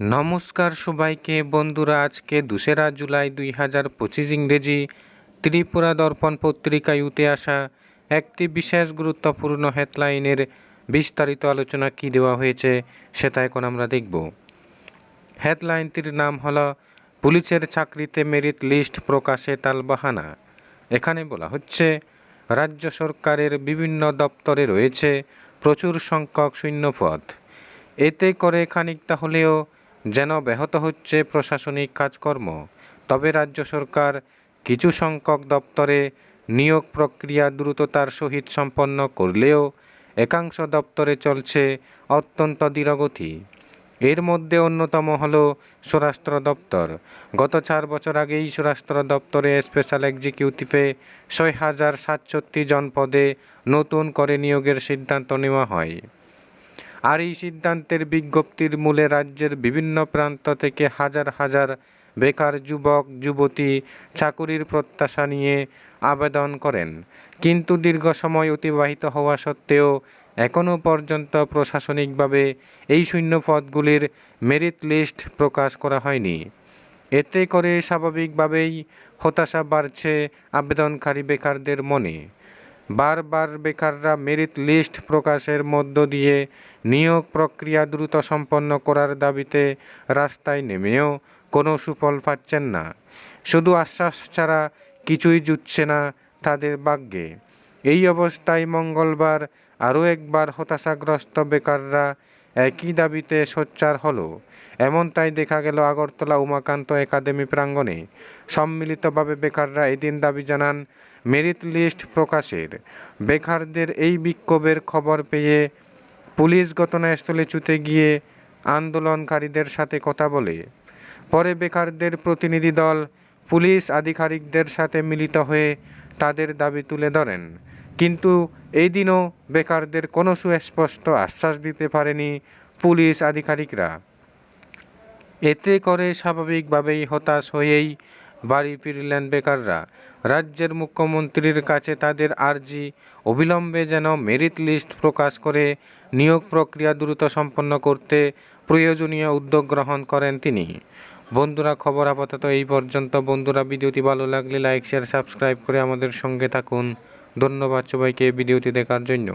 নমস্কার সবাইকে, বন্ধুরা, আজকে দোসরা জুলাই দুই হাজার পঁচিশ ইংরেজি ত্রিপুরা দর্পণ পত্রিকায় উঠে আসা একটি বিশেষ গুরুত্বপূর্ণ হেডলাইনের বিস্তারিত আলোচনা কি দেওয়া হয়েছে সেটা এখন আমরা দেখব। হেডলাইনটির নাম হলো পুলিশের চাকরিতে মেরিট লিস্ট প্রকাশে টালবাহানা। এখানে বলা হচ্ছে, রাজ্য সরকারের বিভিন্ন দপ্তরে রয়েছে প্রচুর সংখ্যক শূন্যপদ। এতে করে খানিকটা হলেও যেন ব্যাহত হচ্ছে প্রশাসনিক কাজকর্ম। তবে রাজ্য সরকার কিছু সংখ্যক দপ্তরে নিয়োগ প্রক্রিয়া দ্রুততার সহিত সম্পন্ন করলেও একাংশ দপ্তরে চলছে অত্যন্ত ধীরগতি। এর মধ্যে অন্যতম হল স্বরাষ্ট্র দপ্তর। গত চার বছর আগেই স্বরাষ্ট্র দপ্তরে স্পেশাল এক্সিকিউটিভে ছয় হাজার সাতষট্টি জন পদে নতুন করে নিয়োগের সিদ্ধান্ত নেওয়া হয়। আর এই সিদ্ধান্তের বিজ্ঞপ্তির মূলে রাজ্যের বিভিন্ন প্রান্ত থেকে হাজার হাজার বেকার যুবক, যুবতী চাকুরির প্রত্যাশা নিয়ে আবেদন করেন। কিন্তু দীর্ঘ সময় অতিবাহিত হওয়া সত্ত্বেও এখনও পর্যন্ত প্রশাসনিকভাবে এই শূন্য পদগুলির মেরিট লিস্ট প্রকাশ করা হয়নি। এতে করে স্বাভাবিকভাবেই হতাশা বাড়ছে আবেদনকারী বেকারদের মনে। বারবার বেকাররা মেরিট লিস্ট প্রকাশের মধ্য দিয়ে নিয়োগ প্রক্রিয়া দ্রুত সম্পন্ন করার দাবিতে রাস্তায় নেমেও কোনো সুফল পাচ্ছেন না। শুধু আশ্বাস ছাড়া কিছুই জুটছে না তাদের ভাগ্যে। এই অবস্থায় মঙ্গলবার আরও একবার হতাশাগ্রস্ত বেকাররা একই দাবিতে সোচ্চার হলো। এমনটাই দেখা গেল আগরতলা উমাকান্ত একাডেমি প্রাঙ্গণে। সম্মিলিতভাবে বেকাররা এদিন দাবি জানান, মেরিট লিস্ট প্রকাশের। বেকারদের এই বিক্ষোভের খবর পেয়ে পুলিশ ঘটনাস্থলে ছুটে গিয়ে আন্দোলনকারীদের সাথে কথা বলে। পরে বেকারদের প্রতিনিধি দল পুলিশ আধিকারিকদের সাথে মিলিত হয়ে তাদের দাবি তুলে ধরেন। কিন্তু এই দিনও বেকারদের কোনো সুস্পষ্ট আশ্বাস দিতে পারেনি পুলিশ আধিকারিকরা। এতে করে স্বাভাবিকভাবেই হতাশ হয়েই বাড়ি ফিরলেন বেকাররা। রাজ্যের মুখ্যমন্ত্রীর কাছে তাদের আর্জি অবিলম্বে যেন মেরিট লিস্ট প্রকাশ করে নিয়োগ প্রক্রিয়া দ্রুত সম্পন্ন করতে প্রয়োজনীয় উদ্যোগ গ্রহণ করেন তিনি। বন্ধুরা, খবর আপাতত এই পর্যন্ত। বন্ধুরা, ভিডিওটি ভালো লাগলে লাইক, শেয়ার, সাবস্ক্রাইব করে আমাদের সঙ্গে থাকুন। ধন্যবাদ সবাইকে ভিডিওটি দেখার জন্য।